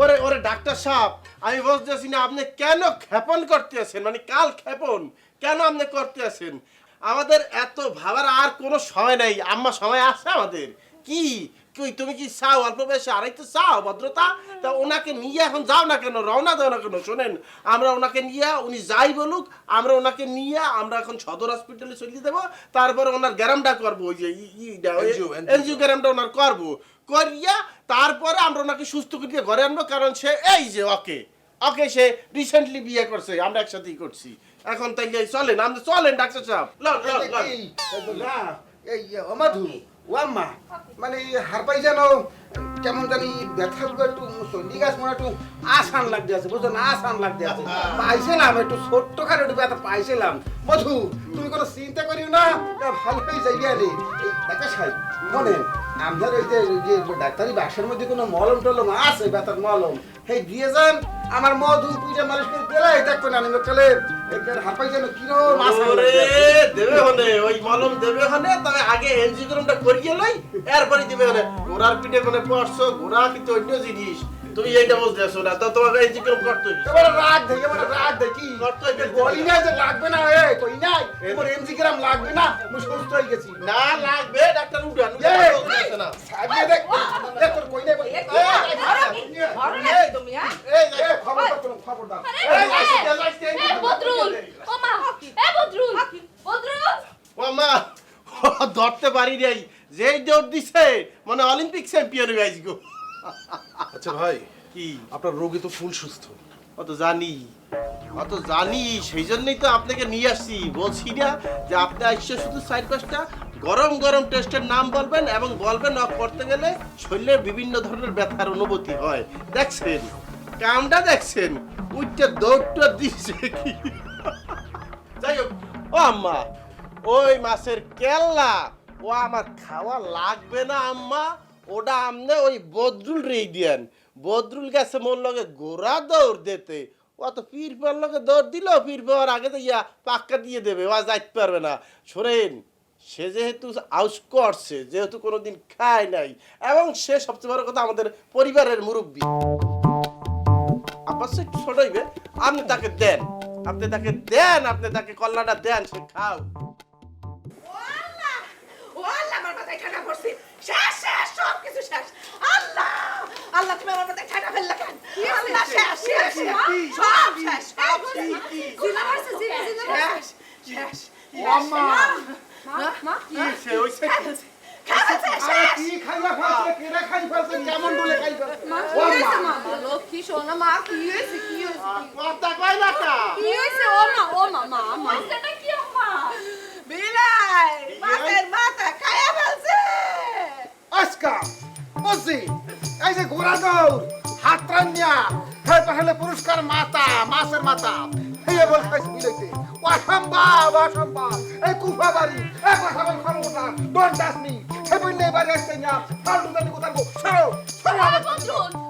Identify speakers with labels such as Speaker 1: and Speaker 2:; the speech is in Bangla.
Speaker 1: ওরে ওরে ডাক্তার সাহেব, আমি বুঝতেছি না, আপনি কেন ক্ষেপণ করতে আছেন? মানে কাল ক্ষেপণ, কেন আপনি করতে আছেন? আমাদের এত ভাবার আর কোনো সময় নাই, আম্মা সময় আছে আমাদের। কি? কই তুমি কি চাও? অল্প বয়সে আড়াইতে চাও ভদ্রতা? তা ওনাকে নিয়ে এখন যাও না কেন? রওনা দাও না কেন? শোনেন আমরা ওনাকে নিয়ে উনি যাই বলুক আমরা ওনাকে নিয়ে আমরা এখন সদর হসপিটালে চলে দেবো তারপরে ওনার গ্যারামটা করব ওই যে
Speaker 2: angio।
Speaker 1: এনজিওগ্রামটা ওনার করব। করিয়া তারপরে আমরা ওনাকে সুস্থ করিয়ে ঘরে আনব কারণ সে এই যে ওকে ওকে সে রিসেন্টলি বিয়ে করছে আমরা একসাথেই করছি। এখন তাই চলেন আমরা চলেন ডাক্তার সাহেব।
Speaker 3: এই অমাধু মানে হারপাই যেন কেমন জানি একটু গাছ মনে একটু আসান লাগতে আছে বুঝছ না আসান লাগতে আছে। পাইছিলাম, একটু ছোট্ট খাটো একটু ব্যথা পাইছিলাম। মধু তুমি কোনো চিন্তা করিও না ভালো হয়ে যাই সাই মনে ওই যে ডাক্তারি বাক্সের মধ্যে কোনো মলম টলম আছে, ব্যথার মলম? সেই দিয়ে যান, আমার মধু পূজা মালিশ করে দিলে দেখবেন আমি তাহলে হারপাই যেন কিরম আসান।
Speaker 1: দেবে হনে ওই মলম দেবে হনে তবে আগে এনজিওগ্রামটা করিয়ে লই এরপরে দিবে হনে ঘোড়ার পিঠে মানে পড়ছো ঘোড়া কিন্তু অন্য জিনিস? তুমি এইটা বুঝতে আসো না তো তোমাকে এনজিওগ্রাম করতে হইবে।
Speaker 3: এবারে রাগ দেখি এবারে রাগ দেখি
Speaker 1: করতে হইবে।
Speaker 3: বলি না যে লাগবে না এ কই নাই। তোমার এনজিগ্রাম লাগবে না আমি সুস্থ হয়ে গেছি।
Speaker 1: না লাগবে ডাক্তার উঠান উঠান, না।
Speaker 3: সাজিয়ে দেখ দেখ তোর কই নাই
Speaker 4: এ তুমি, হ্যাঁ?
Speaker 1: এই
Speaker 3: এ খবর দাও খবর দাও
Speaker 1: এই,
Speaker 4: এ, বদরুল, ও মা, এ বদরুল, বদরুল,
Speaker 1: ও মা ও ধরতে পারি নাই। যেই দৌড় দিছে মানে অলিম্পিক চ্যাম্পিয়ন হয়ে গো।
Speaker 2: আচ্ছা ভাই
Speaker 1: কি?
Speaker 2: আপনার রোগী তো ফুল সুস্থ।
Speaker 1: অত জানি অত জানি সেই জন্যই তো আপনাকে নিয়ে আসছি। বলছি না যে আপনি আসছে শুধু সাইড পাঁচটা। গরম গরম টেস্টের নাম বলবেন এবং বলবেন অফ করতে গেলে শরীরের বিভিন্ন ধরনের ব্যথার অনুভূতি হয়। দেখছেন? কামটা দেখছেন? উইটা দৌড়টা দিচ্ছে কি? যাই হোক ও আম্মা ওই মাছের কেল্লা। ও আমার খাওয়া লাগবে না, আম্মা। ওটা আমনে ওই বদরুল রেই দিয়েন। বদরুল গেছে মোর লগে গোড়া দৌড় দিতে। ও তো পীর পার লগে দৌড় দিল, পীর পাওয়ার আগে তো ইয়া পাক্কা দিয়ে দেবে, ও যাইতে পারবে না। শোনেন, সে যেহেতু আউস করছে, যেহেতু কোনোদিন খায় নাই, এবং সে সবচেয়ে বড় কথা আমাদের পরিবারের মুরব্বী। আব্বাস, একটু ছোট হইবে আপনি তাকে দেন, আপনি তাকে দেন, আপনি তাকে কল্লাটা দেন, সে খাও।
Speaker 4: মাথায় ঠাডা পড়ছে। শেষ, শেষ, সব কিছু শেষ। আল্লাহ, আল্লাহ, তুমি আমার মাথায় ঠাডা ফেললে কেন? আল্লাহ, শেষ, শেষ, সব শেষ, সব শেষ। শেষ। মা, মা,
Speaker 1: সে ওই সে-
Speaker 4: শেষ।
Speaker 3: কি খাইলা ফেলছে কেডা খাই ফেলছে কেমন বলে খাই ফেলছে
Speaker 5: মা
Speaker 3: ও
Speaker 5: কি হয়েছে
Speaker 3: আম্মা।
Speaker 5: মা লক্ষ্মী সোনা মা কি হয়েছে কি হয়েছে
Speaker 1: আহ, কথা কয় না কা?
Speaker 5: কি হয়েছে ও মা ও মা মা মা
Speaker 4: মাথাটা কি আম্মা? বিলাই, মাথার মাথা খাইয়া ফেলছে।
Speaker 3: আজকা বুঝছি এই যে ঘোড়া দৌড় হাত রান্না হে তাহলে পুরস্কার মাতা মাছের মাতা। এই বল খাইছ বুঝাইতে অসম্ভব অসম্ভব। এই কুফা বাড়ি এই কথা বল ডোন্ট টাচ মি বললে এবারে আসছে না ফালতু জানি কোথাও সরো সরো আমার
Speaker 5: বদরুল